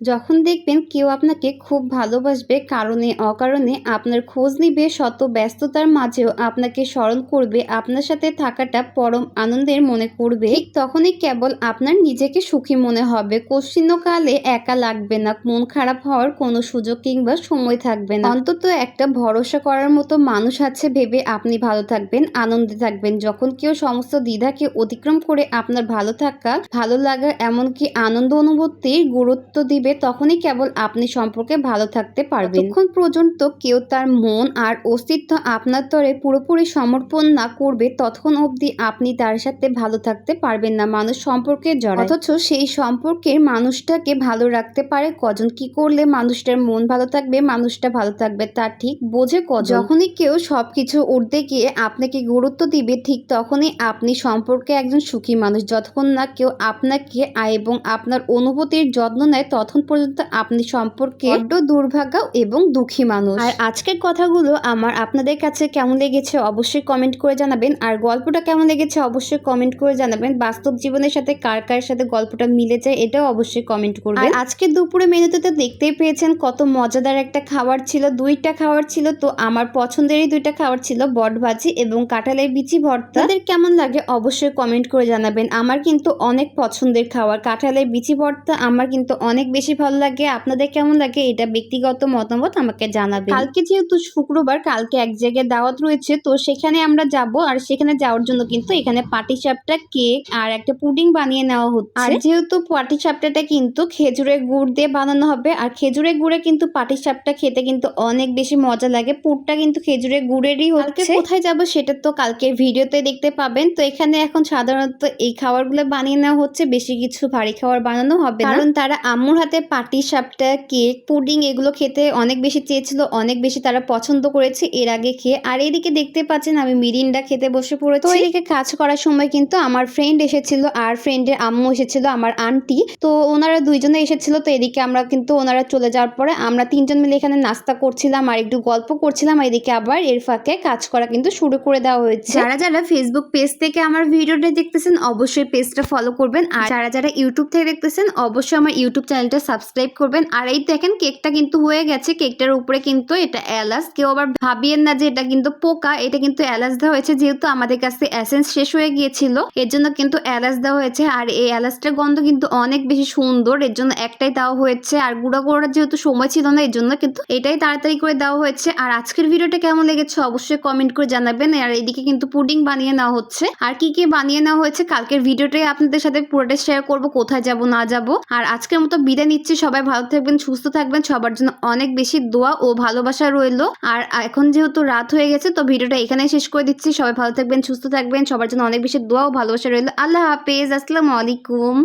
যখন দেখবেন কেউ আপনাকে খুব ভালোবাসবে কারণে, অকারণে আপনার খোঁজ নিবে, শত ব্যস্ততার মাঝেও আপনাকে স্মরণ করবে, আপনার সাথে থাকাটা পরম আনন্দের মনে করবে। তখনই কেবল আপনার নিজেকে সুখী মনে হবে। কালে একা লাগবে না, মন খারাপ হওয়ার কোনো সুযোগ কিংবা সময় থাকবে না। অন্তত একটা ভরসা করার মতো মানুষ আছে ভেবে আপনি ভালো থাকবেন, আনন্দে থাকবেন। যখন কেউ সমস্ত দ্বিধাকে অতিক্রম করে আপনার ভালো থাকা, ভালো লাগা এমনকি আনন্দ অনুভূতির গুরুত্ব দিবে তখনই কেবল আপনি সম্পর্কে ভালো থাকতে পারবেন। তখন পর্যন্ত কেউ তার মন আর অস্তিত্ব আপনার তরে পুরোপুরি সমর্পণ না করবে, ততক্ষণ অবধি আপনি তার সাথে ভালো থাকতে পারবেন না মানুষ সম্পর্কে জড়ায়। অথচ সেই সম্পর্কের মানুষটাকে ভালো রাখতে পারে কজন। কি করলে মানুষটার মন ভালো থাকবে, মানুষটা ভালো থাকবে তা ঠিক বোঝে কজন। যখনই কেউ সবকিছু উঠতে গিয়ে আপনাকে গুরুত্ব দিবে, ঠিক তখনই আপনি সম্পর্কে একজন সুখী মানুষ। যতক্ষণ না কেউ আপনাকে এবং আপনার অনুভূতির যত্ন নেয় তখন পর্যন্ত আপনি সম্পর্কে বড্ড দুর্ভাগ্য এবং দুঃখী মানুষ। আর আজকের কথাগুলো আমার আপনাদের কাছে কেমন লেগেছে অবশ্যই কমেন্ট করে জানাবেন। আর গল্পটা কেমন লেগেছে অবশ্যই কমেন্ট করে জানাবেন। বাস্তব জীবনের সাথে কার কার সাথে গল্পটা মিলে যায় এটাও অবশ্যই কমেন্ট করবেন। আর আজকে দুপুরে মেনুতে তো দেখতেই পেয়েছেন কত মজাদার একটা খাবার ছিল দুইটা খাবার ছিল। তো আমার পছন্দেরই দুইটা খাবার ছিল বট ভাজি এবং কাঁঠালের বিচি ভর্তা। তাদের কেমন লাগে অবশ্যই কমেন্ট করে জানাবেন। আমার কিন্তু অনেক পছন্দের খাবার। কাঁঠালের বিচি ভর্তা আমার কিন্তু অনেক বেশি ভালো লাগে? আপনাদের কেমন লাগে? এটা ব্যক্তিগত মতামত আমাকে জানাবেন। কালকে যেহেতু শুক্রবার কালকে এক জায়গায় দাওয়াত রয়েছে তো সেখানে আমরা যাব আর সেখানে যাওয়ার জন্য কিন্তু এখানে পাটি সাপটা কেক আর একটা পুডিং বানিয়ে নেওয়া হচ্ছে। আর যেহেতু পাটি সাপটাটা কিন্তু খেজুরের গুড় দিয়ে বানানো হবে আর খেজুরের গুড়ে কিন্তু পাটি সাপটা খেতে কিন্তু অনেক বেশি মজা লাগে। পুরটা কিন্তু খেজুরের গুড়েরই হচ্ছে। কোথায় যাব সেটা তো কালকের ভিডিওতে দেখতে পাবেন। তো এখানে এখন সাধারণত এই খাবারগুলো বানিয়ে নেওয়া হচ্ছে। বেশি কিছু ভারী খাবার বানানো হবে কারণ তারা আম্মুর হাতে পাটি সাপটা কেক পুডিং এগুলো খেতে অনেক বেশি চেয়েছিল অনেক বেশি তারা পছন্দ করেছে এর আগে খেয়ে। আর এদিকে দেখতে পাচ্ছেন আমি মিরিন্ডা খেতে বসে পড়েছি। তো এদিকে কাজ করার সময় কিন্তু আমার ফ্রেন্ড এসেছিল আর ফ্রেন্ডের আম্মু এসেছিল আমার আন্টি তো ওনারা দুইজনে এসেছিল তো এদিকে আমরা কিন্তু ওনারা চলে যাওয়ার পরে আমরা তিনজন মিলে এখানে নাস্তা করছিলাম আর একটু গল্প করছিলাম আর এদিকে আবার এর ফাঁকে কাজ করা কিন্তু শুরু করে দেওয়া হয়েছে। যারা যারা ফেসবুক পেজ থেকে আমার ভিডিওটা দেখতেছেন অবশ্যই পেজটা ফলো করবেন। আর যারা যারা ইউটিউব থেকে দেখতেছেন অবশ্যই আমার ইউটিউব চ্যানেলটা সাবস্ক্রাইব করবেন। আর এই দেখেন কেকটা কিন্তু হয়ে গেছে। কেকটার উপরে কিন্তু এটা এলাচ। কেউ আবার ভাবিয়েন না যে এটা কিন্তু পোকা। এটা কিন্তু এলাচ দেওয়া হয়েছে। যেহেতু আমাদের কাছে এসেন্স শেষ হয়ে গিয়েছিল, এর জন্য কিন্তু এলাচ দেওয়া হয়েছে। আর এই এলাচটার গন্ধ কিন্তু অনেক বেশি সুন্দর। এর জন্য একটাই দেওয়া হয়েছে। আর গুঁড়া করার যেহেতু সময় ছিল না, এর জন্য কিন্তু এটাই তাড়াতাড়ি করে দেওয়া হয়েছে। আর আজকের ভিডিওটা কেমন লেগেছে অবশ্যই কমেন্ট করে জানাবেন। আর এদিকে কিন্তু পুডিং বানিয়ে নেওয়া হচ্ছে। আর কি কি বানিয়ে নেওয়া হয়েছে, কালকের ভিডিওটাই আপনাদের সাথে পুরোটা শেয়ার করব। কোথায় যাব, না যাব। আর আজকের মতো বিদায় নিচ্ছি, সবাই ভালো থাকবেন, সুস্থ থাকবেন, সবার জন্য অনেক বেশি দোয়া ও ভালোবাসা রইল। আর এখন যেহেতু রাত হয়ে গেছে, তো ভিডিওটা এখানেই শেষ করে দিচ্ছি। সবাই ভালো থাকবেন, সুস্থ থাকবেন, সবার জন্য অনেক বেশি দোয়া ও ভালোবাসা রইল। আল্লাহ হাফেজ, আসসালামু আলাইকুম।